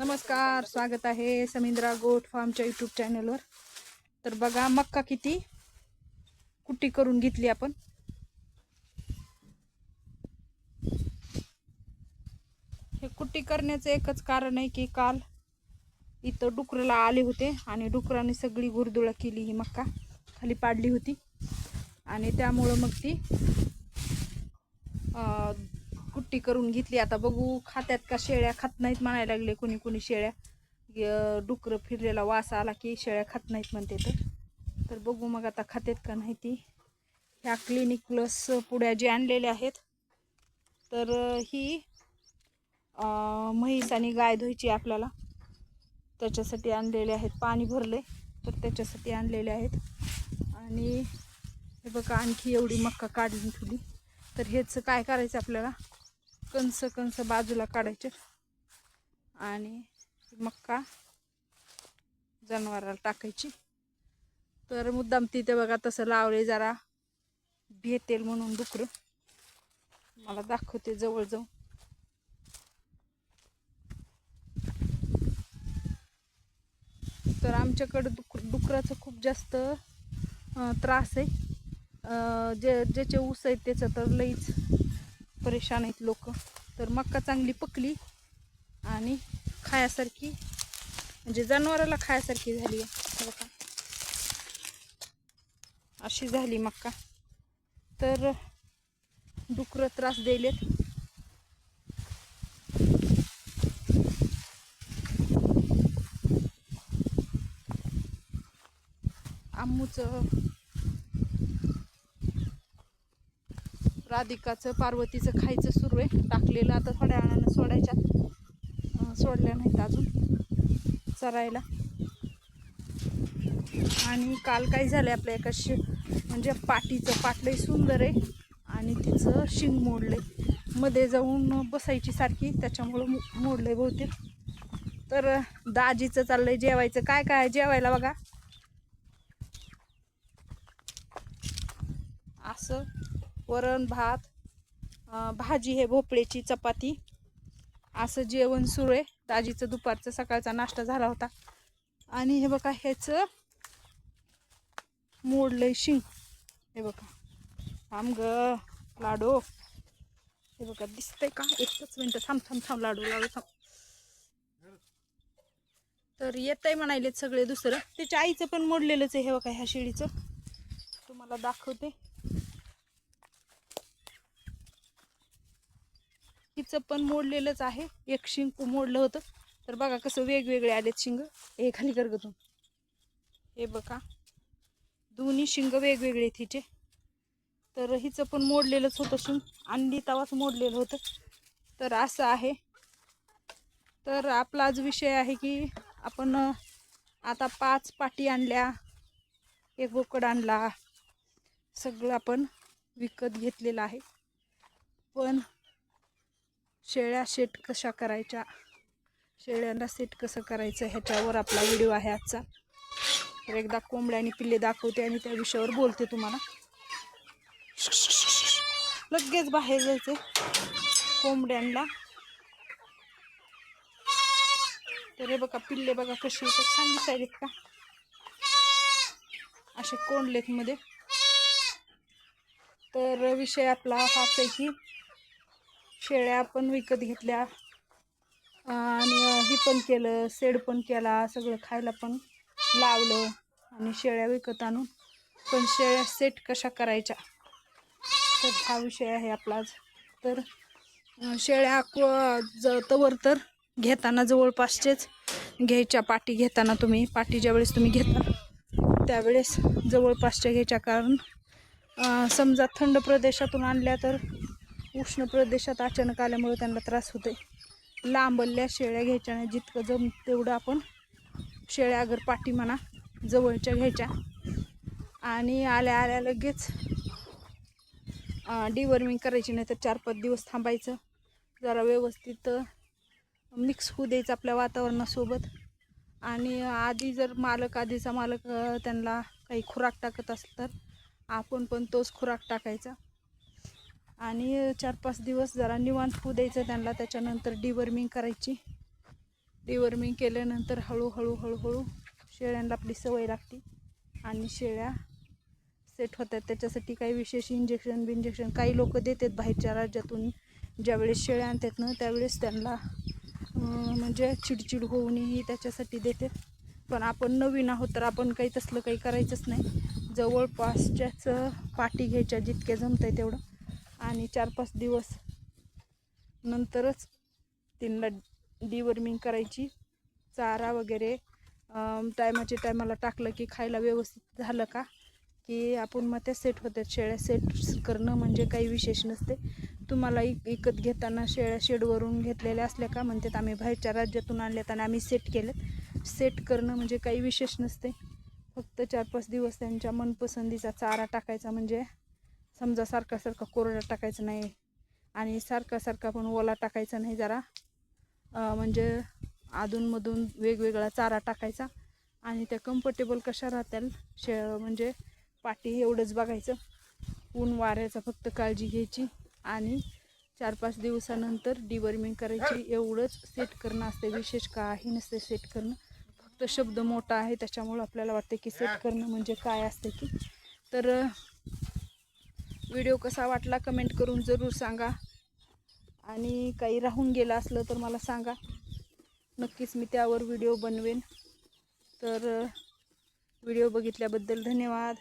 नमस्कार स्वागत आहे समिंद्रा गोट फार्मच्या यूट्यूब चॅनलवर तर बघा मक्का किती कुट्टी करून घेतली आपण. हे कुट्टी करण्याचं एकच कारण आहे की काल इथं डुकराला आले होते आणि डुकराने सगळी गुरदुळा केली ही मक्का. खाली पाडली होती. आणि त्यामुळं मग ती कुट्टी करून घेतली. आता बघू खात्यात का शेळ्या खात नाहीत म्हणायला लागले कोणी कोणी शेळ्या. डुकरं फिरलेला वास आला की शेळ्या खात नाहीत म्हणते तर. तर बघू मग आता खात्यात का नाही ती. ह्या क्लिनिक प्लस पुड्या जे आणलेल्या आहेत. तर ही म्हैस आणि गाय धुवायची आपल्याला. त्याच्यासाठी आणलेले आहेत पाणी भरले. तर त्याच्यासाठी आणलेले आहेत. आणि हे बघा आणखी एवढी मक्का काढली ठेवली. तर हेच काय करायचं आपल्याला? कंस कंस बाजूला काढायचे. आणि मक्का जनावराला टाकायची. तर मुद्दाम तिथे बघा तसं लावले जरा भेटेल म्हणून डुकरं. मला दाखवते जवळ जाऊन. तर आमच्याकडं डुक डुकराचं खूप जास्त त्रास आहे. जे ज्याचे ऊस आहेत त्याचं तर लईच परेशान आहेत लोक. तर मक्का चांगली पकली आणि खायासारखी म्हणजे जनावराला खायासारखी झाली आहे. बघा. अशी झाली मक्का तर डुकरं त्रास द्यायलेत. आम्मूचं राधिकाचं पार्वतीचं खायचं सुरू आहे. टाकलेलं आता थोड्या वेळानं सोडायच्या. सोडल्या नाहीत अजून. चरायला. आणि काल काय झालं आपल्या एका शि म्हणजे पाटीचं पाटलंही सुंदर आहे. आणि तिचं शिंग मोडलंय. मध्ये जाऊन बसायची सारखी त्याच्यामुळं मो- मोडलंय बहुतेक. तर दाजीचं चाललंय जेवायचं. काय काय आहे जेवायला बघा. असं. वरण भात भाजी हे भोपळ्याची चपाती. असं जेवण सुरू आहे. दाजीचं दुपारचं सकाळचा नाश्ता झाला होता. आणि हे बघा ह्याचं मोडलंय शिंग. हे बघा थांब ग लाडू. हे बघा दिसतंय का? एकच मिनटं थांब थांब थांब लाडू लाडू थांब. तर येतंय म्हणायलेत सगळे दुसरं. त्याच्या आईचं पण मोडलेलंच आहे हे बघा ह्या शेळीचं. तुम्हाला दाखवते. हिचं पण मोडलेलंच आहे. एक शिंग मोडलं होतं. तर बघा कसं वेगवेगळे आलेत शिंग. हे खाली करगतून हे बघा. दोन्ही शिंग वेगवेगळे आहेत हिचे. तर हिचं पण मोडलेलंच होतं शिंग. अंडी तवाच मोडलेलं होतं. तर असं आहे. तर आपला आज विषय आहे की आपण आता पाच पाटी आणल्या एक बोकड आणला सगळं आपण विकत घेतलेलं आहे. पण शेळ्या सेट कशा करायच्या? शेळ्यांना सेट कसं करायचं ह्याच्यावर आपला व्हिडिओ आहे आजचा. तर एकदा कोंबड्या आणि पिल्ले दाखवते आणि त्या विषयावर बोलते तुम्हाला. लगेच बाहेर जायचे कोंबड्यांना. तर हे बघा पिल्ले बघा कसे होते छान दिसायलेत का? असे कोंडलेत मध्ये. तर विषय आपला हाच आहे की शेळ्या पण विकत घेतल्या. आणि हे पण केलं सेड पण केला सगळं खायला पण लावलं आणि शेळ्या विकत आणून. पण शेळ्या सेट कशा करायच्या? तर हा विषय आहे आपला तर शेळ्या क- ज तवर तर घेताना जवळपासचेच घ्यायच्या पाटी घेताना तुम्ही. पाटी ज्यावेळेस तुम्ही घेता त्यावेळेस जवळपासच्या घ्यायच्या. कारण समजा थंड प्रदेशातून आणल्या तर उष्ण प्रदेशात अचानक आल्यामुळे त्यांना त्रास होते लांबल्या शेळ्या घ्यायच्या नाही जितकं जम तेवढं आपण शेळ्या अगर पाठी म्हणा जवळच्या घ्यायच्या. आणि आल्या आल्या लगेच डिवर्मिंग करायची नाही तर चार पाच दिवस थांबायचं. जरा व्यवस्थित मिक्स होऊ द्यायचं आपल्या वातावरणासोबत. आणि आधी जर मालक आधीचा मालक त्यांना काही खुराक टाकत असेल तर आपण पण तोच खुराक टाकायचा. आणि चार पाच दिवस जरा निवांत होऊ द्यायचं त्यांना. त्याच्यानंतर डिवर्मिंग करायची. डिवर्मिंग केल्यानंतर हळूहळू हळूहळू शेळ्यांना आपली सवय लागते. आणि शेळ्या सेट होतात. त्याच्यासाठी काही विशेष इंजेक्शन बिंजेक्शन काही लोक देतात बाहेरच्या राज्यातून. ज्यावेळेस शेळ्या आणतात ना त्यावेळेस त्यांना म्हणजे चिडचिड होऊ नये त्याच्यासाठी देतात. पण आपण नवीन आहोत तर आपण काही तसलं काही करायचंच नाही. जवळपासच्याच पाठी घ्यायच्या जितक्या जमत आहे तेवढं. आणि चार पाच दिवस नंतरच त्यांना डिवर्मिंग करायची. चारा वगैरे टायमाच्या टायमाला टाकलं की खायला व्यवस्थित झालं का? की आपण मग त्या सेट होतात शेळ्या सेट करणं म्हणजे काही विशेष नसते. तुम्हाला इक विकत घेताना शेळ्या शेडवरून घेतलेल्या असल्या का? म्हणतात आम्ही बाहेरच्या राज्यातून आणल्यात आणि आम्ही सेट केलेत सेट करणं म्हणजे काही विशेष नसते. फक्त चार पाच दिवस त्यांच्या मनपसंतीचा चारा टाकायचा म्हणजे समजा सारखा सारखा कोरडा टाकायचा नाही आणि सारखा सारखा पण ओला टाकायचा नाही जरा. म्हणजे अधूनमधून वेगवेगळा चारा टाकायचा आणि त्या कम्फर्टेबल कशा राहतील शे म्हणजे पाठी एवढंच बघायचं. ऊन वाऱ्याचा फक्त काळजी घ्यायची आणि चार पाच दिवसानंतर डिवर्मिंग करायची. एवढंच सेट करणं असते विशेष काही नसते सेट करणं. फक्त शब्द मोठा आहे त्याच्यामुळं आपल्याला वाटते की सेट करणं म्हणजे काय असते की. तर व्हिडिओ कसा वाटला कमेंट करून जरूर सांगा. आणि काही राहून गेलं असलं तर मला सांगा. नक्कीच मी त्यावर व्हिडिओ बनवेन. तर व्हिडिओ बघितल्याबद्दल धन्यवाद.